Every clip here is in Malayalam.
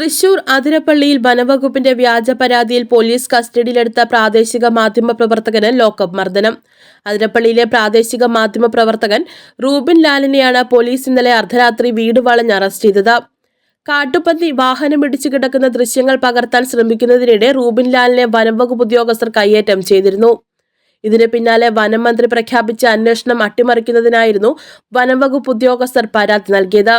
തൃശൂർ അതിരപ്പള്ളിയിൽ വനവകുപ്പിന്റെ വ്യാജ പരാതിയിൽ പോലീസ് കസ്റ്റഡിയിലെടുത്ത പ്രാദേശിക മാധ്യമ പ്രവർത്തകന് ലോക്കപ്പ് മർദ്ദനം. അതിരപ്പള്ളിയിലെ പ്രാദേശിക മാധ്യമ പ്രവർത്തകൻ റൂബിൻ ലാലിനെയാണ് പോലീസ് ഇന്നലെ അർദ്ധരാത്രി വീട് വളഞ്ഞ് അറസ്റ്റ് ചെയ്തത്. കാട്ടുപന്നി വാഹനം ഇടിച്ചു കിടക്കുന്ന ദൃശ്യങ്ങൾ പകർത്താൻ ശ്രമിക്കുന്നതിനിടെ റൂബിൻ ലാലിനെ വനംവകുപ്പ് ഉദ്യോഗസ്ഥർ കയ്യേറ്റം ചെയ്തിരുന്നു. ഇതിന് പിന്നാലെ വനം മന്ത്രി പ്രഖ്യാപിച്ച അന്വേഷണം അട്ടിമറിക്കുന്നതിനായിരുന്നു വനംവകുപ്പ് ഉദ്യോഗസ്ഥർ പരാതി നൽകിയത്.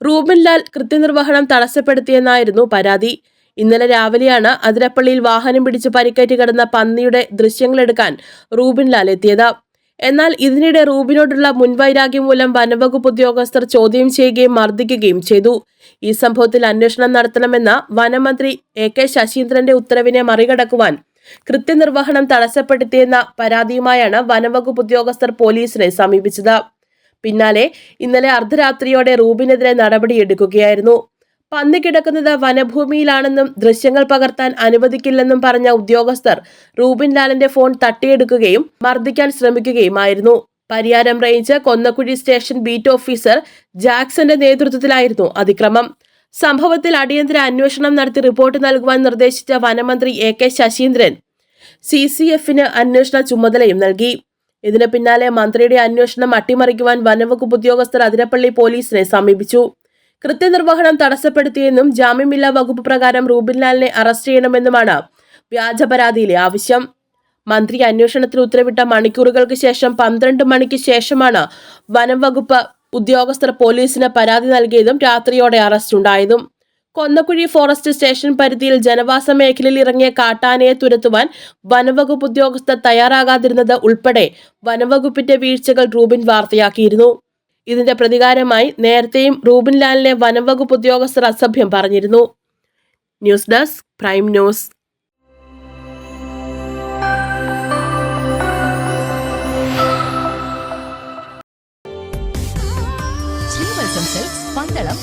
റൂബിൻ ലാൽ കൃത്യനിർവഹണം തടസ്സപ്പെടുത്തിയെന്നായിരുന്നു പരാതി. ഇന്നലെ രാവിലെയാണ് അതിരപ്പള്ളിയിൽ വാഹനം പിടിച്ച് പരിക്കേറ്റ് കിടന്ന പന്നിയുടെ ദൃശ്യങ്ങളെടുക്കാൻ റൂബിൻ ലാൽ എത്തിയത്. എന്നാൽ ഇതിനിടെ റൂബിനോടുള്ള മുൻവൈരാഗ്യം മൂലം വനംവകുപ്പ് ഉദ്യോഗസ്ഥർ ചോദ്യം ചെയ്യുകയും മർദ്ദിക്കുകയും ചെയ്തു. ഈ സംഭവത്തിൽ അന്വേഷണം നടത്തണമെന്ന വനമന്ത്രി എ കെ ശശീന്ദ്രന്റെ ഉത്തരവിനെ മറികടക്കുവാൻ കൃത്യനിർവഹണം തടസ്സപ്പെടുത്തിയെന്ന പരാതിയുമായാണ് വനംവകുപ്പ് ഉദ്യോഗസ്ഥർ പോലീസിനെ സമീപിച്ചത്. പിന്നാലെ ഇന്നലെ അർദ്ധരാത്രിയോടെ റൂബിനെതിരെ നടപടിയെടുക്കുകയായിരുന്നു പന്നി കിടക്കുന്നത് വനഭൂമിയിലാണെന്നും ദൃശ്യങ്ങൾ പകർത്താൻ അനുവദിക്കില്ലെന്നും പറഞ്ഞ ഉദ്യോഗസ്ഥർ റൂബിൻ ലാലിന്റെ ഫോൺ തട്ടിയെടുക്കുകയും മർദ്ദിക്കാൻ ശ്രമിക്കുകയുമായിരുന്നു. Pariyaram range Konnakuzhi station beat officer ജാക്സന്റെ നേതൃത്വത്തിലായിരുന്നു അതിക്രമം. സംഭവത്തിൽ അടിയന്തര അന്വേഷണം നടത്തി റിപ്പോർട്ട് നൽകുവാൻ നിർദ്ദേശിച്ച വനമന്ത്രി A K Saseendran C C എഫിന് അന്വേഷണ ചുമതലയും നൽകി. ഇതിന് പിന്നാലെ മന്ത്രിയുടെ അന്വേഷണം അട്ടിമറിക്കുവാൻ വനംവകുപ്പ് ഉദ്യോഗസ്ഥർ അതിരപ്പള്ളി പോലീസിനെ സമീപിച്ചു. കൃത്യനിർവഹണം തടസ്സപ്പെടുത്തിയെന്നും ജാമ്യമില്ലാ വകുപ്പ് പ്രകാരം റൂബിൻലാലിനെ അറസ്റ്റ് ചെയ്യണമെന്നുമാണ് വ്യാജ പരാതിയിലെ ആവശ്യം. മന്ത്രി അന്വേഷണത്തിന് ഉത്തരവിട്ട മണിക്കൂറുകൾക്ക് ശേഷം പന്ത്രണ്ട് മണിക്ക് ശേഷമാണ് വനം വകുപ്പ് ഉദ്യോഗസ്ഥർ പോലീസിന് പരാതി നൽകിയതും രാത്രിയോടെ അറസ്റ്റ് ഉണ്ടായതും കൊന്നക്കുഴി ഫോറസ്റ്റ് സ്റ്റേഷൻ പരിധിയിൽ ജനവാസ മേഖലയിൽ ഇറങ്ങിയ കാട്ടാനയെ തുരത്തുവാൻ വനവകുപ്പ് ഉദ്യോഗസ്ഥർ തയ്യാറാകാതിരുന്നത് ഉൾപ്പെടെ വനവകുപ്പിന്റെ വീഴ്ചകൾ റൂബിൻ വാർത്തയാക്കിയിരുന്നു. ഇതിന്റെ പ്രതികാരമായി നേരത്തെയും റൂബിൻ ലാലിനെ വനംവകുപ്പ് ഉദ്യോഗസ്ഥർ അസഭ്യം പറഞ്ഞിരുന്നു. News desk prime news. Pandalam